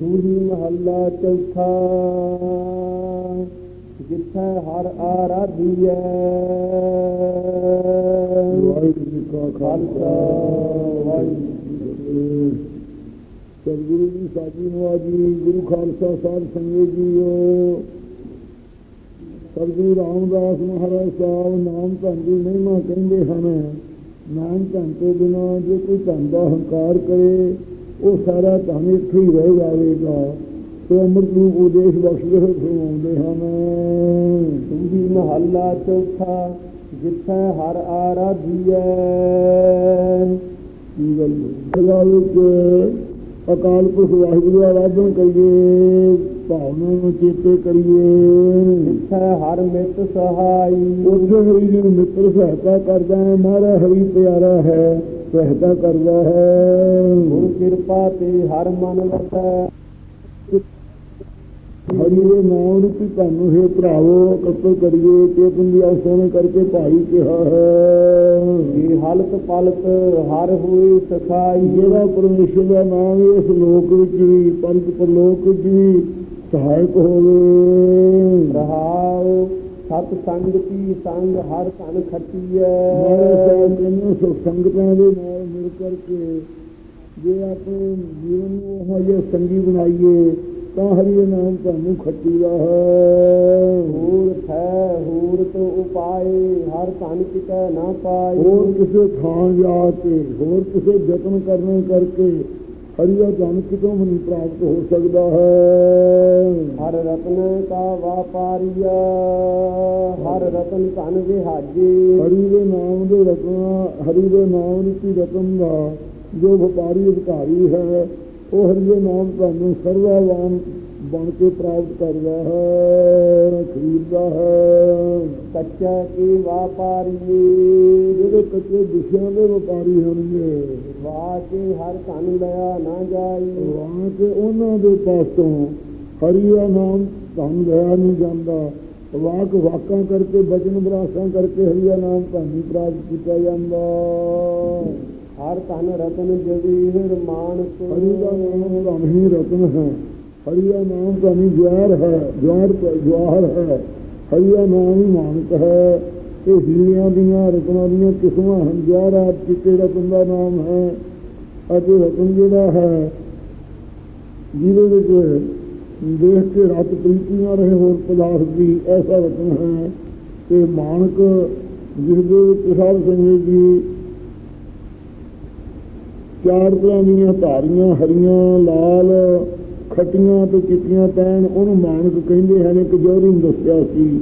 ਦੂਜੀ ਮਹੱਲਾ ਚੌਥਾ ਜਿੱਥੈ ਹਰ ਆਰਾਧੀਐ ਵਾਹਿਗੁਰੂ ਜੀ ਕਾ ਖਾਲਸਾ ਵਾਹਿਗੁਰੂ ਜੀ ਸਤਿਗੁਰੂ ਜੀ ਸਾਜੀ ਨਵਾਜੀ ਗੁਰੂ ਖਾਲਸਾ ਸਾਧ ਸੰਗਤ ਜੀਓ। ਸਤਿਗੁਰੂ ਰਾਮਦਾਸ ਮਹਾਰਾਜ ਸਾਹਿਬ ਨਾਮ ਧੰਨ ਦੀ ਮਹਿਮਾ ਕਹਿੰਦੇ ਹਨ। ਨਾਮ ਧੰਨ ਤੋਂ ਬਿਨਾਂ ਜੇ ਕੋਈ ਧੰਨ ਦਾ ਹੰਕਾਰ ਕਰੇ ਉਹ ਸਾਰਾ ਧੰਨ ਇੱਥੇ ਹੀ ਰਹਿ ਜਾਵੇਗਾ। ਤੇ ਅੰਮ੍ਰਿਤ ਰੂਪ ਉਦੇਸ਼ ਬਖਸ਼ਦੇ ਹੋਏ ਫਰਮਾਉਂਦੇ ਹਨ। ਦੂਜੀ ਮਹੱਲਾ ਚੌਥਾ ਜਿੱਥੈ ਹਰ ਆਰਾਧੀਐ ਕੀ ਗੱਲ ਸਦਾ ਵਿੱਚ ਅਕਾਲ ਪੁਰਖ ਵਾਹਿਗੁਰੂ ਆਰਾਧਨ ਕਰੀਏ ਭਾਵਨਾ ਨੂੰ ਚੇਤੇ ਕਰੀਏ। ਜਿੱਥੈ ਹਰ ਮਿਤ ਸਹਾਈ। ਉੱਥੇ ਹਰੀ ਜੀ ਨੂੰ ਮਿੱਤਰ ਸਹਾਇਤਾ ਕਰਦਾ ਹੈ ਮਹਾਰਾ ਹਰੀ ਪਿਆਰਾ ਹੈ ਸਹਾਇਤਾ ਕਰਦਾ ਹੈ। ਕਿਰਪਾ ਤੇ ਹਰ ਮਨ ਵਸੈ ਹਰੀ ਦੇ ਨਾਮ ਰੂਪੀ ਤੁਹਾਨੂੰ ਹੈ ਭਰਾਵੋ ਕਤਲ ਕਰੀਏ ਚੇਤਨ ਦੀ ਆਸੋਨੇ ਕਰਕੇ ਭਾਈ ਕਿਹਾ ਹੈ। ਜੀ ਹਲਕ ਪਲਕ ਹਰ ਹੋਈ ਸਖਾਈ। ਜਿਹੜਾ ਪਰਮੇਸ਼ਰ ਦਾ ਨਾਮ ਹੈ ਇਸ ਲੋਕ ਵਿੱਚ ਵੀ ਪੰਜ ਪਰਲੋਕ ਵਿੱਚ ਵੀ ਸਹਾਇਕ ਹੋਵੇ। ਰਹਾਉ ਸਤ ਸੰਗ ਕੀ ਸੰਗ ਹਰ ਧਨ ਖੱਟੀਐ। ਮਹਾਰਾਜ ਸਾਹਿਬ ਕਹਿੰਦੇ ਸੁਖ ਸੰਗਤਾਂ ਦੇ ਨਾਲ ਮਿਲ ਕਰਕੇ ਜੇ ਆਪਣੇ ਜੀਵਨ ਨੂੰ ਉਹ ਜਿਹਾ ਸੰਗੀ ਬਣਾਈਏ ਤਾਂ ਹਰੀ ਦੇ ਨਾਮ ਤੁਹਾਨੂੰ ਖੱਟੀਦਾ ਹੈ ਹੂਰ ਥੈ ਹੂਰ ਤੋ ਉਪਾਏ ਹਰ ਧਨ ਕਿਤੈ ਨਾ ਪਾਈ ਹੋਰ ਕਿਸੇ ਥਾਂ ਜਾ ਕੇ ਹੋਰ ਕਿਸੇ ਯਤਨ ਕਰਨੇ ਕਰਕੇ ਹਰੀ ਦਾ ਧਨ ਕਿਤੋਂ ਨਹੀਂ ਪ੍ਰਾਪਤ ਹੋ ਸਕਦਾ ਹੈ। ਹਰ ਰਤਨ ਕਾ ਵਾਪਾਰੀਆ ਹਰ ਰਤਨ ਧਨ ਵਿਹਾਜੀ। ਹਰੀ ਦੇ ਨਾਮ ਦੇ ਰਤਨਾ ਹਰੀ ਦੇ ਨਾਮ ਰੂਪੀ ਰਤਨ ਦਾ ਜੋ ਵਪਾਰੀ ਅਧਿਕਾਰੀ ਹੈ ਉਹ ਹਰੀ ਦੇ ਨਾਮ ਤੁਹਾਨੂੰ ਸਰਵਾਵਾਨ ਬਣ ਕੇ ਪ੍ਰਾਪਤ ਕਰਦਾ ਹੈ ਖਰੀਦਦਾ ਹੈ। ਕੱਚਾ ਕੀ ਵਾਪਾਰੀ ਜਿਹੜੇ ਕੱਚੇ ਵਿਸ਼ਿਆਂ ਦੇ ਵਪਾਰੀ ਹੋਣਗੇ। ਵਾਹ ਕੇ ਹਰ ਧਨ ਲਿਆ ਨਾ ਜਾਈ। ਵਾਂ ਕੇ ਉਹਨਾਂ ਦੇ ਪਾਸੋਂ ਹਰੀ ਦਾ ਨਾਮ ਧਨ ਲਿਆ ਨਹੀਂ ਜਾਂਦਾ। ਵਾਕ ਵਾਕਾਂ ਕਰਕੇ ਬਚਨ ਬਰਾਸਾਂ ਕਰਕੇ ਹਰੀ ਦਾ ਨਾਮ ਤੁਹਾਨੂੰ ਪ੍ਰਾਪਤ ਕੀਤਾ ਜਾਂਦਾ। ਧਨ ਰਤਨ ਜਵੀਰ ਮਾਨਸ। ਹਰੀ ਦਾ ਨਾਮ ਧਨ ਹੀ ਰਤਨ ਹੈ। ਹਰੀ ਦਾ ਨਾਮ ਧਨੀ ਜਵਾਰ ਹੈ। ਜਵਾਰ ਜਵਾਹਰ ਹੈ। ਹਰੀ ਦਾ ਨਾਮ ਹੀ ਮਾਨਕ ਹੈ। ਇਹ ਹੀਰਿਆਂ ਦੀਆਂ, ਰਤਨਾਂ ਦੀਆਂ ਕਿਸਮਾਂ ਹਨ। ਜਵਾਹਰਾਤ ਚਿੱਟੇ ਰਤਨ ਦਾ ਨਾਮ ਹੈ। ਅਤੇ ਰਤਨ ਜਿਹੜਾ ਹੈ, ਜਿਹਦੇ ਵਿੱਚ ਦੇਖ ਕੇ ਰਤ ਪ੍ਰੀਤੀ ਨਾ ਰਹੇ ਹੋਰ ਪਦਾਰਥ ਦੀ, ਐਸਾ ਰਤਨ ਹੈ। ਤੇ ਮਾਨਕ ਜਿਸ ਦੇ ਵਿੱਚ ਸਾਧ ਜੀ ਚਾਰ ਤਰ੍ਹਾਂ ਦੀਆਂ ਧਾਰੀਆਂ ਹਰੀਆਂ ਲਾਲ ਖੱਟੀਆਂ ਤੇ ਚਿੱਟੀਆਂ ਪੈਣ ਉਹਨੂੰ ਮਾਨਕ ਕਹਿੰਦੇ ਹਨ ਇੱਕ ਜੋਰੀ ਦੱਸਿਆ ਸੀ।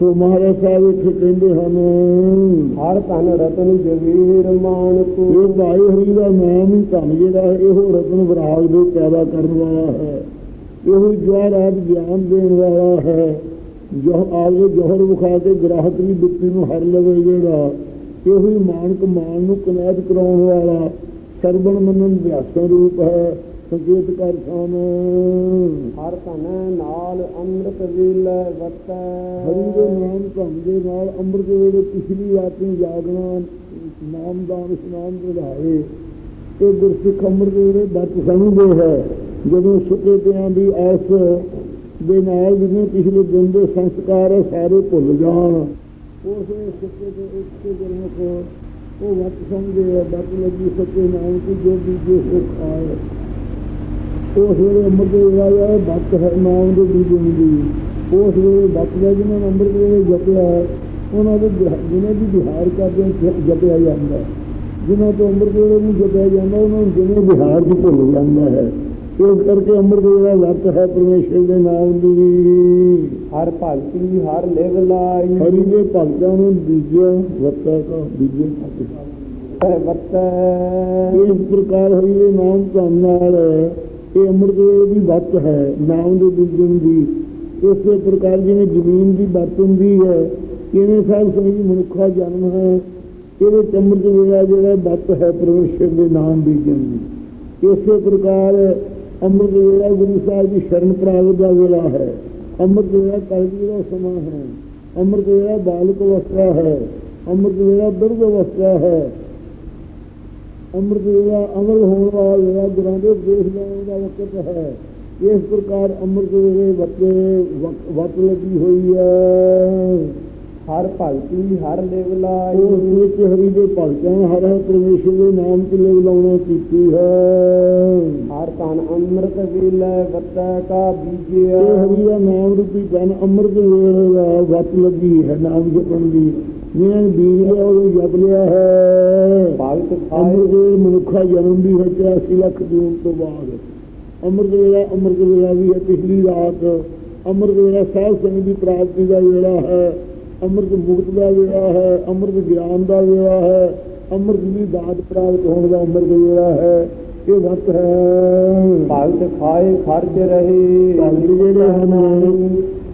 ਸੋ ਮਹਾਰਾਜ ਸਾਹਿਬ ਇੱਥੇ ਕਹਿੰਦੇ ਹਨ ਹਰ ਧਨ ਰਤਨ ਜਵੀਰ ਮਾਨਸ ਇਹ ਭਾਈ ਹਰੀ ਦਾ ਨਾਮ ਹੀ ਧਨ ਜਿਹੜਾ ਹੈ ਇਹੋ ਰਤਨ ਵਿਰਾਗ ਦੇ ਪੈਦਾ ਕਰਨ ਵਾਲਾ ਹੈ। ਇਹੋ ਜਵਾਹਰਾਤ ਗਿਆਨ ਦੇਣ ਵਾਲਾ ਹੈ। ਜੋ ਆਪਦੇ ਜੋਹਰ ਵਿਖਾ ਕੇ ਗ੍ਰਾਹਕ ਦੀ ਬੁੱਤੀ ਨੂੰ ਹਰ ਲਵੇ ਜਿਹੜਾ ਇਹੋ ਹੀ ਮਾਨਕ ਮਾਨ ਨੂੰ ਕਨੈਦ ਕਰਾਉਣ ਵਾਲਾ ਸਰਬਣ ਮੰਨਨ ਵਿਆਸਾ ਰੂਪ ਹੈ ਸੰਕੇਤ ਕਰ ਖਾਨ ਹਰ ਧਨ ਨਾਲ ਅੰਮ੍ਰਿਤ ਵੇਲੇ ਵਤੈ ਹਰੀ ਦੇ ਨਾਮ ਧੰਨ ਦੇ ਨਾਲ ਅੰਮ੍ਰਿਤ ਵੇਲੇ ਪਿਛਲੀ ਰਾਤੀ ਜਾਗਣਾ ਨਾਮ ਦਾਨ ਇਸਨਾਨ ਵਧਾਏ। ਤੇ ਗੁਰਸਿੱਖ ਅੰਮ੍ਰਿਤ ਵੇਲੇ ਬਚ ਸਮਝਦੇ ਹੈ ਜਦੋਂ ਸੁੱਤੇ ਪਿਆਂ ਦੀ ਐਸ ਦੇ ਨਾਲ ਜਿਹਨੇ ਪਿਛਲੇ ਦਿਨ ਦੇ ਸੰਸਕਾਰ ਸਾਰੇ ਭੁੱਲ ਜਾਣ। ਉਸ ਸੁੱਤੇ ਤੇ ਉੱਠ ਕੇ ਗੁਰਮੁਖ ਉਹ ਵਤ ਸਮਝਦੇ ਹੈ ਬਚ ਲੱਗੀ ਸੱਚੇ ਨਾਮ ਕੀ ਜੋ ਬੀਜੇ ਸੁਖ ਆਏ। ਉਸ ਵੇਲੇ ਅੰਮ੍ਰਿਤ ਵੇਲਾ ਹੈ ਹੈ ਨਾਮ ਦੇ ਬੀਜਣ ਦੀ ਉਸ ਵੇਲੇ ਬਚਦਾ ਜਿਹਨਾਂ ਨੇ ਅੰਮ੍ਰਿਤ ਵੇਲੇ ਜਪਿਆ ਹੈ, ਉਹਨਾਂ ਦੇ ਬਿਹਾ- ਜਿਹਨਾਂ ਦੀ ਵਿਹਾਰ ਕਰਦੇ ਜਪਿਆ ਜਾਂਦਾ ਜਿਨ੍ਹਾਂ ਤੋਂ ਅੰਮ੍ਰਿਤ ਵੇਲੇ ਨੂੰ ਜਪਿਆ ਜਾਂਦਾ ਉਹਨਾਂ ਨੂੰ ਜਿਵੇਂ ਵਿਹਾਰ ਦੀ ਭੁੱਲ ਜਾਂਦਾ ਹੈ। ਇਸ ਕਰਕੇ ਅੰਮ੍ਰਿਤ ਵੇਲਾ ਵਰਤ ਹੈ ਪਰਮੇਸ਼ਰ ਦੇ ਨਾਮ ਦੀ। ਹਰ ਭਗਤੀ ਹਰ ਲਿਵ ਲਾਈ। ਹਰੀ ਦੇ ਭਗਤਾਂ ਨੂੰ ਬੀਜਿਆ ਵਰਤਾ ਕਾ ਬੀਜੇ ਵਤੈ ਇਸ ਪ੍ਰਕਾਰ ਹਰੀ ਦੇ ਨਾਮ ਧੰਨ ਨਾਲ ਇਹ ਅੰਮ੍ਰਿਤ ਵੇਲੇ ਦੀ ਵਤ ਹੈ ਨਾਮ ਦੇ ਬੀਜਣ ਦੀ। ਇਸੇ ਪ੍ਰਕਾਰ ਜਿਵੇਂ ਜ਼ਮੀਨ ਦੀ ਵਤ ਹੁੰਦੀ ਹੈ ਇਵੇਂ ਸਾਹਿਬ ਸਮਝੀ ਮਨੁੱਖਾ ਜਨਮ ਹੈ ਇਹਦੇ ਚ ਅੰਮ੍ਰਿਤ ਵੇਲਾ ਜਿਹੜਾ ਵਤ ਹੈ ਪਰਮੇਸ਼ਰ ਦੇ ਨਾਮ ਬੀਜਣ ਦੀ। ਇਸੇ ਪ੍ਰਕਾਰ ਅੰਮ੍ਰਿਤ ਵੇਲਾ ਗੁਰੂ ਸਾਹਿਬ ਦੀ ਸ਼ਰਨ ਪ੍ਰਾਪਤ ਦਾ ਵੇਲਾ ਹੈ। ਅੰਮ੍ਰਿਤ ਵੇਲਾ ਕਲਯੁਗ ਦਾ ਸਮਾਂ ਹੈ। ਅੰਮ੍ਰਿਤ ਵੇਲਾ ਬਾਲਕ ਅਵਸਥਾ ਹੈ। ਅੰਮ੍ਰਿਤ ਵੇਲਾ ਬਿਰਧ ਅਵਸਥਾ ਹੈ। ਅੰਮ੍ਰਿਤ ਵੇਲਾ ਅਮਰ ਹੋਣ ਵਾਲਾ ਵੇਲਾ ਗੁਰਾਂ ਦੇ ਉਪਦੇਸ਼ ਲੈਣ ਦਾ ਵਕਤ ਹੈ। ਇਸ ਪ੍ਰਕਾਰ ਅੰਮ੍ਰਿਤ ਵੇਲੇ ਵਤੇ ਵਤ ਲੱਗੀ ਹੋਈ ਹੈ। ਹਰ ਭਗਤੀ ਹਰ ਲਿਵ ਲਾਈ। ਉਸ ਵਿੱਚ ਹਰੀ ਦੇ ਭਗਤਾਂ ਹਰ ਹਰ ਪਰਮੇਸ਼ਰ ਦੇ ਨਾਮ ਤੇ ਲਿਵ ਲਾਉਣਾ ਕੀਤੀ ਹੈ। ਹਰ ਤਨ ਅੰਮ੍ਰਿਤ ਵੇਲੇ ਵਤੈ ਕਾ ਬੀਜਿਆ। ਹਰੀ ਦਾ ਨਾਮ ਰੂਪੀ ਧਨ ਅੰਮ੍ਰਿਤ ਵੇਲੇ ਵਤ ਲੱਗੀ ਹੈ ਨਾਮ ਜਪਣ ਦੀ। ਜਿਹਨਾਂ ਬੀਜ ਲਿਆ ਉਹ ਜਪ ਲਿਆ ਹੈ। ਭਗਤ ਅੰਮ੍ਰਿਤ ਵੇਲੇ ਮਨੁੱਖਾ ਜਨਮ ਦੀ ਹੈ 84 ਲੱਖ ਜੂਨ ਤੋਂ ਬਾਅਦ। ਅੰਮ੍ਰਿਤ ਵੇਲਾ ਅੰਮ੍ਰਿਤ ਵੇਲਾ ਵੀ ਹੈ ਪਿਛਲੀ ਰਾਤ। ਅੰਮ੍ਰਿਤ ਵੇਲਾ ਸਾਧ ਸੰਗਤ ਦੀ ਪ੍ਰਾਪਤੀ ਦਾ ਵੇਲਾ ਹੈ। ਅੰਮ੍ਰਿਤ ਮੁਕਤ ਦਾ ਵੇਲਾ ਹੈ ਅੰਮ੍ਰਿਤ ਗਿਆਨ ਦਾ ਵੇਲਾ ਹੈ ਅੰਮ੍ਰਿਤ ਦੀ ਦਾਤ ਪ੍ਰਾਪਤ ਹੋਣ ਦਾ ਅੰਮ੍ਰਿਤ ਵੇਲਾ ਹੈ ਇਹ ਵਕਤ ਹੈ। ਭਗਤ ਖਾਏ ਖਰਚ ਰਹੇ। ਭਗਤ ਜਿਹੜੇ ਹਨ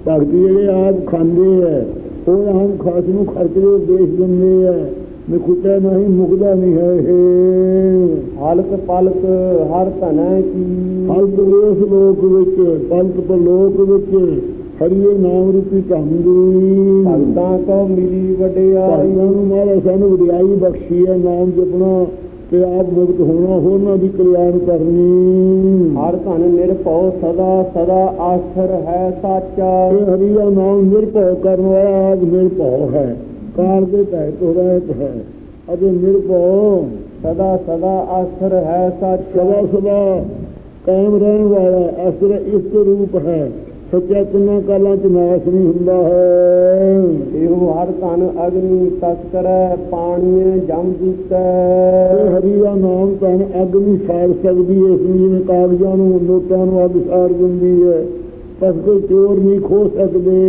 ਭਗਤ ਜਿਹੜੇ ਆਪ ਖਾਂਦੇ ਹੈ ਉਹ ਆਮ ਖਾਸ ਨੂੰ ਖਰਚਦੇ ਦੇਸ਼ ਦਿੰਦੇ ਹੈ। ਮਿਖੁਟਾ ਨਹੀਂ ਮੁਕਦਾ ਨਹੀਂ ਹੈ ਇਹ। ਹਲਕ ਪਲਕ ਹਰ ਧਨੈ ਕੀ? ਫਲਤ ਇਸ ਲੋਕ ਵਿੱਚ ਫਲਤ ਪਰਲੋਕ ਵਿੱਚ ਹਰੀਏ ਨਾਮ ਰੂਪੀ ਧਨ ਦੀ ਭਗਤਾਂ ਕੋ ਮਿਲੀ ਵਡਿਆਈ। ਭਗਤਾਂ ਨੂੰ ਮਹਾਰਾਜ ਸਾਨੂੰ ਵਡਿਆਈ ਬਖਸ਼ੀ ਹੈ ਨਾਮ ਜਪਣਾ ਤੇ ਆਪ ਮੁਕਤ ਹੋਣਾ ਹੋਰਨਾਂ ਦੀ ਕਲਿਆਣ ਕਰਨੀ। ਹਰ ਧਨ ਨਿਰਭਉ ਸਦਾ ਸਦਾ ਆਸਰ ਹੈ ਸਾਚਾ। ਇਹ ਹਰੀ ਦਾ ਨਾਮ ਨਿਰਭਉ ਕਰਨ ਵਾਲਾ ਆਪ ਨਿਰਭਉ ਹੈ। ਕਾਲ ਦੇ ਤਹਿਤ ਤੋਂ ਰਹਿਤ ਹੈ ਅਤੇ ਨਿਰਭਉ। ਸਦਾ ਸਦਾ ਆਸਰ ਹੈ ਸਾਚਾ। ਸਦਾ ਸਦਾ ਕਾਇਮ ਰਹਿਣ ਵਾਲਾ ਅਸਰ ਇਸ ਰੂਪ ਹੈ। ਸੱਚਾ ਤਿੰਨਾਂ ਕਾਲਾਂ ਚ ਨਾਸ ਨਹੀਂ ਹੁੰਦਾ ਹੈ। ਇਹੋ ਹਰ ਧਨ ਅਗਨੀ ਤਸਕਰੈ ਪਾਣੀਏ ਜਮ ਇਹ ਦੂਤੈ ਹਰੀ ਦਾ ਨਾਮ ਤਾਂ ਅੱਗ ਨਹੀਂ ਸਾੜ ਸਕਦੀ ਇਸ ਨੂੰ ਜਿਵੇਂ ਕਾਗਜ਼ਾਂ ਨੂੰ ਨੋਟਾਂ ਨੂੰ ਅੱਗ ਸਾੜ ਦਿੰਦੀ ਹੈ। ਪਰ ਕੋਈ ਚੋਰ ਨਹੀਂ ਖੋ ਸਕਦੇ।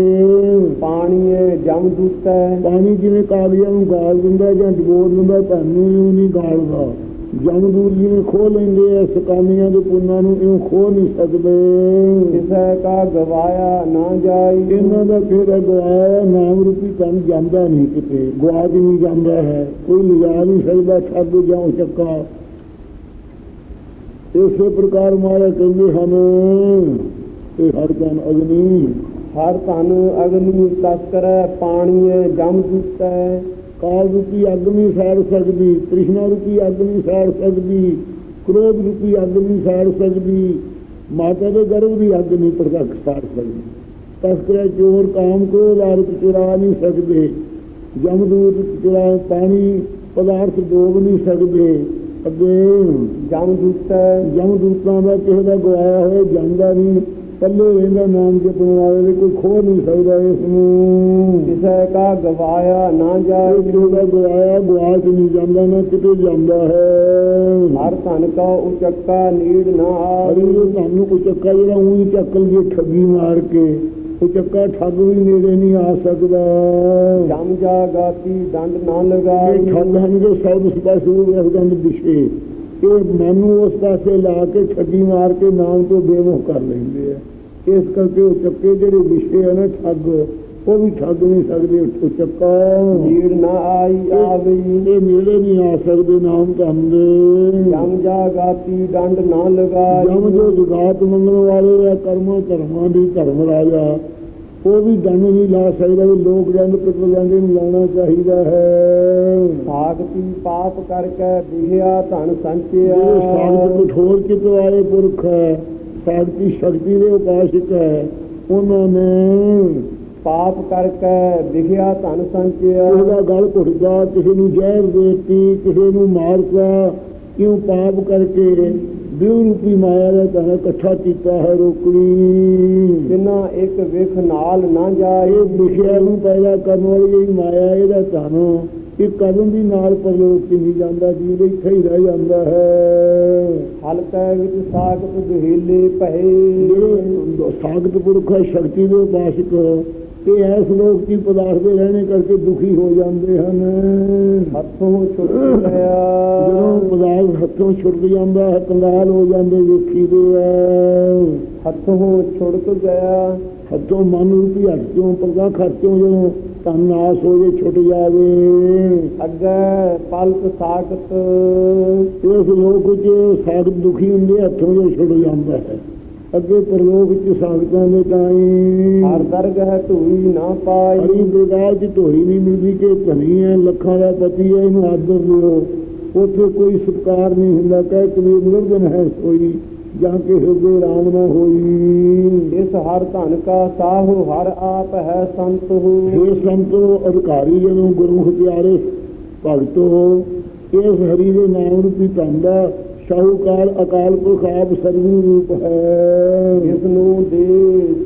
ਪਾਣੀਏ ਜਮ ਦੂਤੈ ਪਾਣੀ ਜਿਵੇਂ ਕਾਗਜ਼ਾਂ ਨੂੰ ਗਾਲ ਦਿੰਦਾ ਜਾਂ ਡਬੋਰ ਦਿੰਦਾ ਤੁਹਾਨੂੰ ਇਉਂ ਨਹੀਂ ਗਾਲਦਾ। ਜਮਦੂਰ ਜਿਵੇਂ ਖੋ ਲੈਂਦੇ ਦੇ ਪੁੰਨਾਂ ਨੂੰ ਇਉਂ ਖੋ ਨਹੀਂ ਸਕਦੇ। ਕਿਸੈ ਕਾ ਗਵਾਇਆ ਨਾ ਜਾਈ ਇਹਨਾਂ ਦਾ ਕਿਹੜਾ ਗਵਾਇਆ ਨਾਮ ਰੂਪੀ ਤਨ ਜਾਂਦਾ ਨਹੀਂ ਕਿਤੇ ਗਵਾਚ ਨਹੀਂ ਜਾਂਦਾ ਹੈ ਕੋਈ ਲਿਜਾ ਨਹੀਂ ਸਕਦਾ ਛੱਡ ਜਾਂ ਚੱਕਾ। ਇਸੇ ਪ੍ਰਕਾਰ ਮਾਰਾ ਕਹਿੰਦੇ ਹਨ ਇਹ ਹਰ ਤਨ ਅਗਨੀ। ਹਰ ਧਨ ਅਗਨੀ ਤਸਕਰੈ ਪਾਣੀਏ ਜਮ ਦੂਤੈ ਕਾਲ ਰੂਪੀ ਅੱਗ ਨਹੀਂ ਸਾੜ ਸਕਦੀ ਤ੍ਰਿਸ਼ਨਾ ਰੂਪੀ ਅੱਗ ਨਹੀਂ ਸਾੜ ਸਕਦੀ ਕ੍ਰੋਧ ਰੂਪੀ ਅੱਗ ਨਹੀਂ ਸਾੜ ਸਕਦੀ ਮਾਤਾ ਦੇ ਗਰਭ ਦੀ ਅੱਗ ਨਹੀਂ ਪ੍ਰਤੱਖ ਸਾੜ ਸਕਦੀ। ਤਸਕਰਾ ਚੋਰ ਕਾਮ ਕ੍ਰੋਧ ਆਰਤ ਚੁਰਾ ਨਹੀਂ ਸਕਦੇ। ਜਮਦੂਤ ਚੁਰਾ ਪਾਣੀ ਪਦਾਰਥ ਡੋਬ ਨਹੀਂ ਸਕਦੇ। ਅੱਗੇ ਜਮ ਦੂਤੈ ਜਮਦੂਤਾਂ ਦਾ ਕਿਸੇ ਦਾ ਗਵਾਇਆ ਹੋਇਆ ਜਾਂਦਾ ਨਹੀਂ। ਪੱਲੇ ਰਹਿੰਦਾ ਨਾਮ ਜਪਣ ਵਾਲੇ ਦੇ ਕੋਈ ਖੋ ਨਹੀਂ ਸਕਦਾ ਇਸ ਨੂੰ। ਕਿਸੈ ਕਾ ਗਵਾਇਆ ਨਾ ਜਾਈ ਜੋ ਦਾ ਗਵਾਇਆ ਗਵਾਚ ਨਹੀਂ ਜਾਂਦਾ ਨਾ ਕਿਤੇ ਜਾਂਦਾ ਹੈ। ਹਰ ਧਨ ਕਾ ਉਚੱਕਾ ਨੀੜ ਨਾ ਹਰੀ ਤੁਹਾਨੂੰ ਕੋ ਚੱਕਾ ਜਿਹੜਾ ਉਹੀ ਚੱਕਲ ਜੇ ਠੱਗੀ ਮਾਰ ਕੇ। ਉਹ ਚੱਕਾ ਠੱਗ ਵੀ ਨੇੜੇ ਨਹੀਂ ਆ ਸਕਦਾ। ਜਮ ਜਾ ਗਾਤੀ ਦੰਡ ਨਾ ਲਗਾਈ। ਠੱਗ ਹਨ ਜੋ ਸਭ ਸਪੈਸ਼ਲ ਵੇਖਦਾਂ ਦੇ ਦਿਸ਼ੇ ਇਹ ਮਨ ਉਸ ਪਾਸੇ ਲਾ ਕੇ ਠੱਗੀ ਮਾਰ ਕੇ ਨਾਮ ਤੋਂ ਬੇਮੁਖ ਕਰ ਲੈਂਦੇ ਆ। ਇਸ ਕਰਕੇ ਉਹ ਚੱਕੇ ਜਿਹੜੇ ਵਿਸ਼ੇ ਆ ਨਾ ਠੱਗ ਉਹ ਵੀ ਠੱਗ ਨਹੀਂ ਸਕਦੇ ਉਹ ਚੱਕਾ। ਨੀੜ ਨਾ ਆਈ ਆਵਈ ਇਹ ਨੇੜੇ ਨਹੀਂ ਆ ਸਕਦੇ ਨਾਮ ਧੰਨ। ਦੇ ਜਮ ਜਾ ਗਾਤੀ ਦੰਡ ਨਾ ਲਗਾਈ। ਜਮ ਜੋ ਜੁਗਾਤ ਮੰਗਣ ਵਾਲੇ ਆ ਕਰਮਾਂ ਧਰਮਾਂ ਦੀ ਧਰਮ ਰਾਜਾ। ਉਹ ਵੀ ਦੰਡ ਨਹੀਂ ਲਾ ਸਕਦਾ ਵੀ ਲੋਕ ਪਿਤਰ ਦੰਡ ਨੂੰ ਲਾਉਣਾ ਚਾਹੀਦਾ ਹੈ। ਸਾਗਤੀ ਪਾਪ ਕਰਕੇ ਵਿਹਿਆ ਧਨ ਸੰਚਿਆ। ਸਾਗਤ ਕਠੋਰ ਚਿਤ ਵਾਲੇ ਪੁਰਖ? ਹੈ ਸਾਗਤੀ ਸ਼ਕਤੀ ਦੇ ਉਪਾਸਕ ਹੈ? ਉਹਨਾਂ ਨੇ ਪਾਪ ਕਰਕੇ ਵਿਹਿਆ ਧਨ ਸੰਚਿਆ। ਉਹਦਾ ਗਲ ਘੁੱਟਦਾ ਕਿਸੇ ਨੂੰ ਜ਼ਹਿਰ ਦੇਤੀ ਕਿਸੇ ਨੂੰ ਮਾਰਦਾ ਕਿਉਂ ਪਾਪ ਕਰਕੇ? ਦਿਵ ਰੂਪੀ ਮਾਇਆ ਦਾ ਧਨ ਇਕੱਠਾ ਕੀਤਾ ਹੈ ਰੋਕੜੀ ਜਿਨਾ ਇੱਕ ਵਿਖ ਨਾਲ ਨਾ ਜਾਏ। ਇਹ ਵਿਸ਼ਿਆ ਨੂੰ ਪੈਦਾ ਕਰਨ ਵਾਲੀ ਜਿਹੜੀ ਮਾਇਆ ਇਹਦਾ ਧਨ ਇਹ ਕਦਮ ਦੀ ਨਾਲ ਪਰਲੋਕ ਚ ਨਹੀਂ ਜਾਂਦਾ ਜੀਵ ਇੱਥੇ ਹੀ ਰਹਿ ਜਾਂਦਾ ਹੈ। ਹਲਕੈ ਵਿੱਚ ਸਾਗਤ ਦੁਹੀਲੇ ਪਏ ਜਿਹੜੇ ਸਾਗਤ ਪੁਰਖ ਸ਼ਕਤੀ ਦੇ ਉਪਾਸਕ ਤੇ ਇਸ ਲੋਕ ਦੀ ਪਦਾਰਥ ਦੇ ਰਹਿਣੇ ਕਰਕੇ ਦੁਖੀ ਹੋ ਜਾਂਦੇ ਹਨ। ਹੱਥੋਂ ਛੁੱਟ ਜਦੋਂ ਗਿਆ ਪਦਾਰਥ ਹੱਥੋਂ ਛੁੱਟ ਜਾਂਦਾ ਹੈ ਕੰਗਾਲ ਹੋ ਜਾਂਦੇ ਵੇਖੀਦੇ ਆ। ਹੱਥੋਂ ਛੁੜਕ ਗਿਆ। ਹੱਥੋਂ ਮਨ ਰੂਪੀ ਹੱਥ ਤੋਂ ਪ੍ਰਗਾਖ ਹੱਥੋਂ ਜਦੋਂ ਤਨ ਨਾਸ ਹੋ ਜੇ ਛੁੱਟ ਜਾਵੇ। ਅੱਗੇ ਪਲਕ ਸਾਗਤ ਇਸ ਲੋਕ ਵਿੱਚ ਸਾਗਤ ਦੁਖੀ ਹੁੰਦੇ ਹੱਥੋਂ ਜੋ ਛੁੱਟ ਜਾਂਦਾ ਹੈ। ਅੱਗੇ ਪਰਲੋਕ ਵਿੱਚ ਸਾਗਤਾਂ ਦੇ ਤਾਈ। ਹਰ ਦਰਗਹ ਧੂਈ ਨਾ ਪਾਈ। ਹਰੀ ਦਰਗਾਹ ਚ ਢੋਈ ਨਹੀਂ ਮਿਲਦੀ ਕਿ ਧਨੀ ਹੈ ਲੱਖਾਂ ਦਾ ਪਤੀ ਹੈ ਇਹਨੂੰ ਆਦਰ ਦਿਓ। ਉੱਥੇ ਕੋਈ ਸਤਕਾਰ ਨਹੀਂ ਹੁੰਦਾ ਕਹਿ ਕਬੀਰ ਨਿਰਜਨ ਹੈ ਸੋਈ ਜਾਂ ਕਿ ਹਿਰਦੇ ਰਾਮ ਨਾ ਹੋਈ। ਇਸ ਹਰ ਧਨ ਕਾ ਸਾਹੂ ਹਰ ਆਪ ਹੈ ਸੰਤ ਹੂ। ਇਹ ਸੰਤੋ ਅਧਿਕਾਰੀ ਜਨੋ ਗੁਰਮੁਖ ਪਿਆਰੇ ਭਗਤੋ ਇਸ ਹਰੀ ਦੇ ਨਾਮ ਰੂਪੀ ਧਨ ਦਾ ਸ਼ਾਹੂਕਾਰ ਅਕਾਲ ਪੁਰਖ ਸਰਵੀ ਰੂਪ ਹੈ। ਜਿਸ ਨੂੰ ਦੇ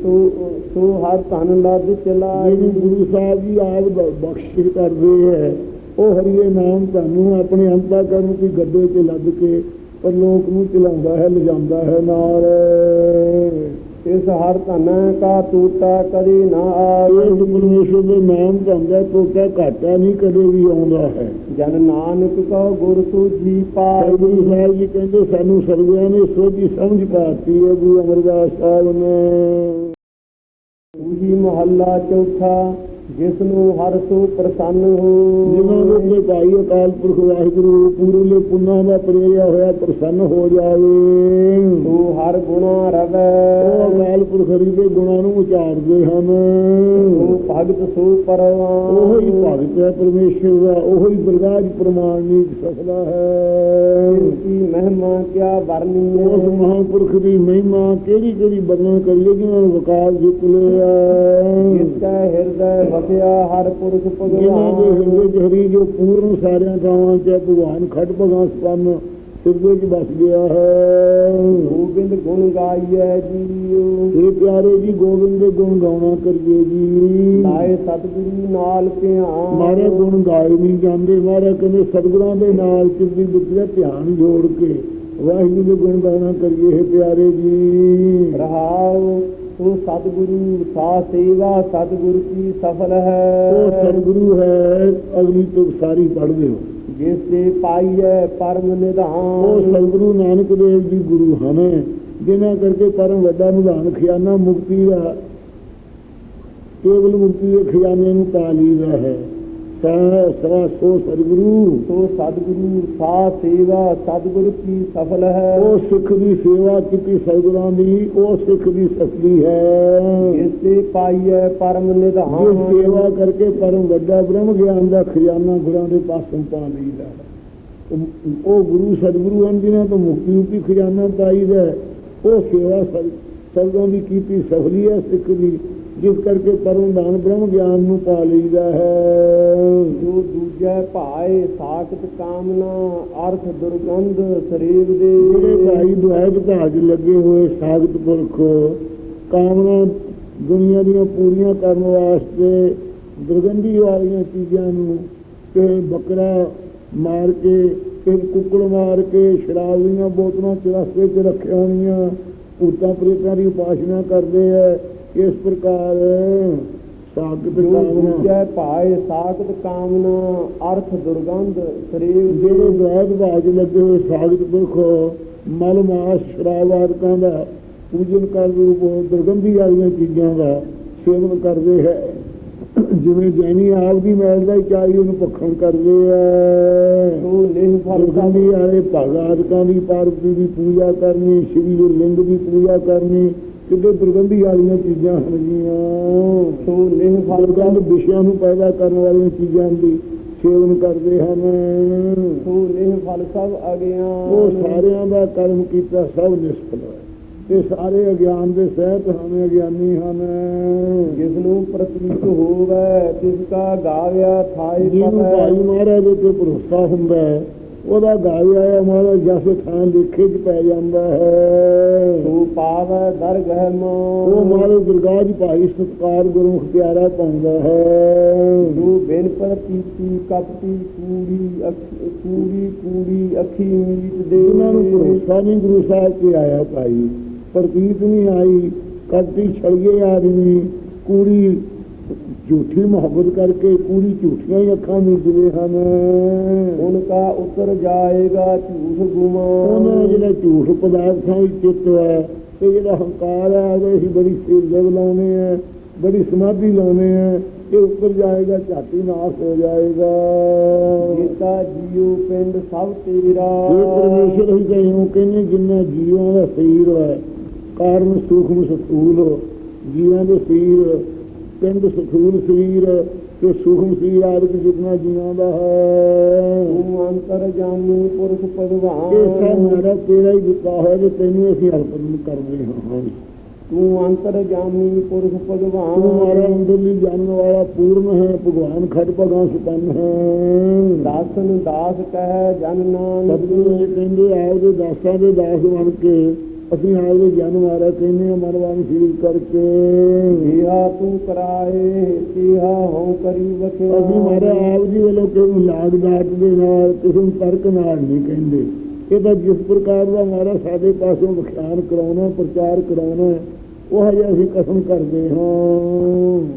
ਸੋ ਸੋ ਹਰ ਧਨ ਲੱਦ ਚਲਾਈ ਜਿਹਨੂੰ ਗੁਰੂ ਸਾਹਿਬ ਜੀ ਆਪ ਬਖਸ਼ਿਸ਼ ਕਰਦੇ ਹੈ ਉਹ ਹਰੀਏ ਨਾਮ ਤੁਹਾਨੂੰ ਆਪਣੇ ਅੰਤਾ ਕਰਨ ਦੀ ਗੱਡੇ ਤੇ ਲੱਦ ਕੇ ਪਰਲੋਕ ਨੂੰ ਚਲਾਉਂਦਾ ਹੈ ਲਿਜਾਂਦਾ ਹੈ ਨਾਲ। ਇਸ ਹਰ ਧਨ ਕਾ ਟੂਟਾ ਕਦੀ ਨਾ ਆਵੇ ਇਸ ਪਰਮੇਸ਼ਰ ਦੇ ਨਾਮ ਧੰਦਾ ਟੋਟਾ ਘਾਟਾ ਨਹੀਂ ਕਦੇ ਵੀ ਆਉਂਦਾ ਹੈ। ਜਨ ਨਾਨਕ ਕਉ ਗੁਰ ਸੂਝੀ ਪਾਈ। ਗੁਰੂ ਸਾਹਿਬ ਜੀ ਕਹਿੰਦੇ ਸਾਨੂੰ ਸਰਗਿਆਂ ਨੇ ਸੋਝੀ ਸਮਝ ਪਾਤੀ ਹੈ ਗੁਰੂ ਅਮਰਦਾਸ ਸਾਹਿਬ ਨੇ। ਉਹੀ ਮਹੱਲਾ ਚੌਥਾ ਜਿਸ ਨੂੰ ਹਰ ਸੋ ਪ੍ਰਸੰਨ ਜਿਨ੍ਹਾਂ ਹੋ ਦੇ ਭਾਈ ਅਕਾਲ ਪੁਰਖ ਵਾਹਿਗੁਰੂ ਪੂਰੇ ਪੁੰਨਾਂ ਦਾ ਪ੍ਰੇਰਿਆ ਹੋਇਆ ਪ੍ਰਸੰਨ ਹੋ ਜਾਵੇ। ਤੂੰ ਹਰ ਗੁਣਾ ਰਵੈ। ਉਹ ਅਕਾਲ ਪੁਰਖ ਹਰੀ ਦੇ ਗੁਣਾਂ ਨੂੰ ਉਚਾਰਦੇ ਹਨ। ਤੂੰ ਭਗਤ ਸੋ ਪਰਵਾਨ ਉਹ ਹੀ ਭਗਤ ਹੈ ਪਰਮੇਸ਼ਰ ਦਾ ਉਹ ਹੀ ਬਰਗਾਜ ਪ੍ਰਮਾਣਿਕ ਸਫਲਾ ਹੈ। ਕਿਆ ਵਰਨੀ ਉਸ ਮਹਾਂਪੁਰਖ ਦੀ ਮਹਿਮਾ ਕਿਹੜੀ ਕਿਹੜੀ ਵਰਣਨ ਕਰੀਏ ਜਿਨ੍ਹਾਂ ਨੇ ਵਕਾਰ ਜਿੱਤ ਲਿਆ। ਜਿਸ ਕੈ ਹਿਰਦੈ ਵਸਿਆ ਹਰ ਪੁਰਖ ਜਿਨ੍ਹਾਂ ਦੇ ਭਗਵਾਨ ਹਿਰਦੇ ਚ ਹਰੀ ਜੋ ਪੂਰਨ ਸਾਰਿਆਂ ਥਾਵਾਂ ਚ ਹੈ, ਭਗਵਾਨ ਖੜ ਭਗਵਾਨ ਸਪੰਨ ਹਿਰਦੇ ਚ ਵਸ ਗਿਆ ਹੈ। ਗੋਬਿੰਦ ਗੁਣ ਗਾਈਐ ਜੀਉ ਇਹ ਪਿਆਰੇ ਜੀ ਗੋਬਿੰਦ ਦੇ ਗੁਣ ਗਾਉਣਾ ਕਰੀਏ ਜੀ। ਲਾਏ ਸਤਿਗੁਰੂ ਨਾਲ ਧਿਆਨ। ਮਾਰੇ ਗੁਣ ਗਾਏ ਨਹੀਂ ਜਾਂਦੇ। ਮਾਰੇ ਕਹਿੰਦੇ ਸਤਿਗੁਰਾਂ ਦੇ ਨਾਲ ਚਿੱਤੀ ਬੁੱਧੀ ਦਾ ਧਿਆਨ ਜੋੜ ਕੇ ਵਾਹਿਗੁਰੂ ਦੇ ਗੁਣ ਗਾਉਣਾ ਕਰੀਏ ਪਿਆਰੇ ਜੀ। ਰਹਾਉ ਤੂੰ ਸਤਿਗੁਰੂ ਸਾ ਸੇਵਾ ਸਤਿਗੁਰ ਕੀ ਸਫਲ ਉਹ ਹੈ ਸਤਿਗੁਰੂ ਹੈ ਅਗਲੀ ਤੁਕ ਸਾਰੀ ਪੜ੍ਹਦੇ ਹੋ ਜਿਸ ਤੇ ਪਾਈਐ ਪਰਮ ਉਹ ਨਿਧਾਨ ਸਤਿਗੁਰੂ ਨਾਨਕ ਦੇਵ ਜੀ ਗੁਰੂ ਹਨ ਜਿਨ੍ਹਾਂ ਕਰਕੇ ਪਰਮ ਵੱਡਾ ਨਿਧਾਨ ਖਿਆਨਾ ਮੁਕਤੀ ਦਾ ਕੇਵਲ ਮੁਕਤੀ ਦੇ ਖਿਆਨੇ ਨੂੰ ਪਾ ਲਈਦਾ ਹੈ। ਸਾ ਸਵਾ ਸੋ ਸਤਿਗੁਰੂ। ਤੋ ਸਤਿਗੁਰੂ ਸਾ ਸੇਵਾ ਸਤਿਗੁਰ ਕੀ ਸਫਲ ਹੈ। ਉਹ ਸਿੱਖ ਦੀ ਸੇਵਾ ਕੀਤੀ ਸਤਿਗੁਰਾਂ ਦੀ ਉਹ ਸਿੱਖ ਦੀ ਸਫਲੀ ਹੈ। ਜਿਸ ਤੇ ਪਾਈਐ ਪਰਮ ਜੋ ਨਿਧਾਨ ਸੇਵਾ ਕਰਕੇ ਪਰਮ ਵੱਡਾ ਬ੍ਰਹਮ ਗਿਆਨ ਦਾ ਖਜ਼ਾਨਾ ਗੁਰਾਂ ਦੇ ਪਾਸੋਂ ਪਾ ਲਈਦਾ। ਉਹ- ਗੁਰੂ ਸਤਿਗੁਰੂ ਹਨ ਜਿਨ੍ਹਾਂ ਤੋਂ ਮੁਕਤੀ ਰੂਪੀ ਖਜ਼ਾਨਾ ਪਾਈਦਾ। ਉਹ ਸੇਵਾ ਸਤਿਗੁਰਾਂ ਦੀ ਕੀਤੀ ਸਫਲੀ ਹੈ ਸਿੱਖ ਦੀ। ਜਿਸ ਕਰਕੇ ਪਰਮ ਦਾਨ ਬ੍ਰਹਮ ਗਿਆਨ ਨੂੰ ਪਾ ਲਈਦਾ ਹੈ। ਜੋ ਦੂਜੈ ਭਾਏ ਸਾਖਤ ਕਾਮਨਾ ਅਰਥ ਦੁਰਗੰਧ ਸਰੀਰ ਦੇ ਜਿਹੜੇ ਭਾਈ ਦੁਆਇਤ ਭਾਜ ਲੱਗੇ ਹੋਏ ਸਾਗਤ ਪੁਰਖ ਕਾਮਨਾ ਦੁਨੀਆ ਦੀਆਂ ਪੂਰੀਆਂ ਕਰਨ ਵਾਸਤੇ ਦੁਰਗੰਧੀ ਵਾਲੀਆਂ ਚੀਜ਼ਾਂ ਨੂੰ ਕਿ ਬੱਕਰਾ ਮਾਰ ਕੇ ਕਿ ਕੁੱਕੜ ਮਾਰ ਕੇ ਸ਼ਰਾਬ ਦੀਆਂ ਬੋਤਲਾਂ ਚਰਸਤੇ 'ਚ ਰੱਖੀਆਂ ਹੋਣੀਆਂ ਭੂਤਾਂ ਪ੍ਰੇਤਾਂ ਦੀ ਉਪਾਸਨਾ ਕਰਦੇ ਆ। ਇਸ ਪ੍ਰਕਾਰ ਸਾਗਤ ਜੋ ਕਾਮਨਾ? ਭਾਏ ਸਾਖਤ ਕਾਮਨਾ ਅਰਥ ਦੁਰਗੰਧ ਸਰੀਰ ਜਿਹੜੇ ਦੇ ਦਵਾਇਤ ਬਾਜ ਲੱਗੇ ਹੋਏ ਸਾਗਤ ਪੁਰਖ ਮਲ ਮਾਸ ਸ਼ਰਾਬ ਆਦਿਕਾਂ ਦਾ ਪੂਜਨ ਕਰ ਰੂਪ ਦੁਰਗੰਧੀ ਵਾਲੀਆਂ ਚੀਜ਼ਾਂ ਦਾ ਸੇਵਨ ਕਰਦੇ ਹੈ। ਜਿਵੇਂ ਜੈਨੀ ਆਪ ਦੀ ਮੈਲ ਦਾ ਹੀ ਚਾਹੀ ਉਹਨੂੰ ਭਖਣ ਕਰਦੇ ਆ। ਤੋ ਨਿਹ ਫਲ ਦੁਰਗੰਧੀ ਵਾਲੇ ਭਗ ਆਦਿਕਾਂ ਦੀ ਪਾਰਵਤੀ ਦੀ ਪੂਜਾ ਕਰਨੀ ਸ਼੍ਰੀ ਦੇ ਲਿੰਗ ਦੀ ਪੂਜਾ ਕਰਨੀ ਕਿਤੇ ਦੁਰਗੰਧੀ ਵਾਲੀਆਂ ਚੀਜ਼ਾਂ ਹਨ ਜੀਆਂ। ਤੋ ਨਿਹ ਫਲ ਦੁਰਗੰਧ ਵਿਸ਼ਿਆਂ ਨੂੰ ਪੈਦਾ ਕਰਨ ਵਾਲੀਆਂ ਚੀਜ਼ਾਂ ਦੀ ਸੇਵਨ ਕਰਦੇ ਹਨ। ਤੋ ਨਿਹ ਫਲ ਸਭ ਉਹ ਅਗਿਆਨ ਸਾਰਿਆਂ ਦਾ ਕਰਮ ਕੀਤਾ ਸਭ ਨਿਸ਼ਫਲ ਹੈ ਇਹ ਸਾਰੇ ਅਗਿਆਨ ਦੇ ਸਹਿਤ ਹਨ ਅਗਿਆਨੀ ਹਨ। ਜਿਸ ਨੂੰ ਪ੍ਰਤੀਤ ਹੋਵੇ ਤਿਸ ਕਾ ਗਾਵਿਆ ਥਾਈ ਜਿਹਨੂੰ ਪਵੈ ਭਾਈ ਮਹਾਰਾਜ ਦੇ ਉੱਤੇ ਭਰੋਸਾ ਹੁੰਦਾ ਹੈ ਉਹਦਾ ਗਾਇਆ ਮਹਾਰਾਜ ਜਸ ਥਾਂ ਲੇਖੇ 'ਚ ਪੈ ਜਾਂਦਾ ਹੈ। ਤੂੰ ਪਾਵੈ ਦਰਗਹਿ ਉਹ ਮੋ ਮਹਾਰਾਜ ਦੁਰਗਾ ਜੀ ਭਾਈ ਸਤਕਾਰ ਗੁਰਮੁਖ ਪਿਆਰਾ ਪਾਉਂਦਾ ਹੈ। ਜੋ ਬਿਨ ਪ੍ਰਤੀਤੀ ਕਪਟੀ ਕੂੜੀ ਅੱਖੀ ਕੂੜੀ ਕੂੜੀ ਅੱਖੀ ਮੀਟ ਦੇ। ਜਿਨ੍ਹਾਂ ਨੂੰ ਭਰੋਸਾ ਨਹੀਂ ਗੁਰੂ ਸਾਹਿਬ ਤੇ ਆਇਆ ਭਾਈ। ਪ੍ਰਤੀਤ ਨਹੀਂ ਆਈ ਕਦੀ ਛੜੀਏ ਆਦਮੀ ਕੂੜੀ ਝੂਠੀ ਮੁਹੱਬਤ ਕਰਕੇ ਕੂੜੀ ਝੂਠੀਆਂ ਹੀ ਅੱਖਾਂ ਮੀਚਦੇ ਹਨ। ਉਨਕਾ ਉਤਰ ਜਾਏਗਾ ਝੂਠ ਉਹਨਾਂ ਗੁਮਾਨ ਜਿਹੜਾ ਝੂਠ ਪਦਾਰਥਾਂ ਵਿੱਚ ਚਿੱਤ ਹੈ ਤੇ ਜਿਹੜਾ ਹੰਕਾਰ ਹੈ ਉਹਦੇ ਅਸੀਂ ਬੜੀ ਸਿਰਜਵ ਲਾਉਨੇ ਆ ਬੜੀ ਸਮਾਧੀ ਲਾਉਨੇ ਆ ਇਹ ਉੱਤਰ ਜਾਏਗਾ ਝਾਤੀ ਨਾਸ ਹੋ ਜਾਏਗਾ। ਜੀਤਾ ਜੀਉ ਪਿੰਡ ਸਭ ਤੇਰਾ। ਇਹ ਪਰਮੇਸ਼ਰ ਹੀ ਕਹੇ ਕਹਿੰਦੇ ਜਿੰਨਾ ਜੀਵਾਂ ਦਾ ਸਰੀਰ ਹੈ ਕਾਰਨ ਸੂਖਮ ਸਥੂਲ ਜੀਵਾਂ ਦੇ ਸਰੀਰ ਪਿੰਡ ਸਥੂਲ ਸਰੀਰ ਕਿ ਸੁਖਮ ਸੀ ਆਦਿਕ ਜਿਤਨਾ ਜੀਵਾਂ ਦਾ ਹੈ। ਤੂੰ ਅੰਤਰ ਜਾਮੀ ਪੁਰਖ ਇਹ ਸਭ ਭਗਵਾਨ ਮੇਰਾ ਤੇਰਾ ਹੀ ਦਿੱਤਾ ਹੋਇਆ ਜੇ ਤੈਨੂੰ ਅਸੀਂ ਅਰਪਣ ਕਰਦੇ ਹਾਂ। ਤੂੰ ਅੰਤਰ ਜਾਮੀ ਪੁਰਖ ਤੂੰ ਮਾਰਾ ਭਗਵਾਨ ਅੰਦਰਲੀ ਜਾਣਨ ਵਾਲਾ ਪੂਰਨ ਹੈ ਭਗਵਾਨ ਖੜ ਭਗਾ ਸੁਪੰਨ ਹੈ। ਦਾਸਨ ਦਾਸ ਕਹਿ ਜਨ ਨਾਨਕ। ਸਤਿਗੁਰੂ ਜੀ ਕਹਿੰਦੇ ਆਪਦੇ ਦਾਸਾਂ ਦੇ ਦਾਸ ਬਣ ਕੇ ਅਸੀਂ ਆਪਦੇ ਜਨ ਮਾਰਾ ਕਹਿੰਦੇ ਹਾਂ ਮਨਵਾਨ ਸ਼ੀਲ ਕਰਕੇ। ਜੀਹਾ ਤੂੰ ਕਰਾਏ ਤੀਹਾ ਹਉ ਕਰੀ ਬਖਿਆ ਅਸੀਂ ਮਾਰੇ ਆਪ ਜੀ ਵੱਲੋਂ ਕੋਈ ਲਾਗ ਡਾਟ ਦੇ ਨਾਲ ਕਿਸੇ ਤਰਕ ਨਾਲ ਨਹੀਂ ਕਹਿੰਦੇ। ਇਹ ਤਾਂ ਜਿਸ ਪ੍ਰਕਾਰ ਦਾ ਮਾਰਾ ਸਾਡੇ ਪਾਸੋਂ ਵਿਖਿਆਨ ਕਰਾਉਣਾ ਪ੍ਰਚਾਰ ਕਰਾਉਣਾ ਉਹ ਹਜੇ ਅਸੀਂ ਕਸਮ ਕਰਦੇ ਹਾਂ।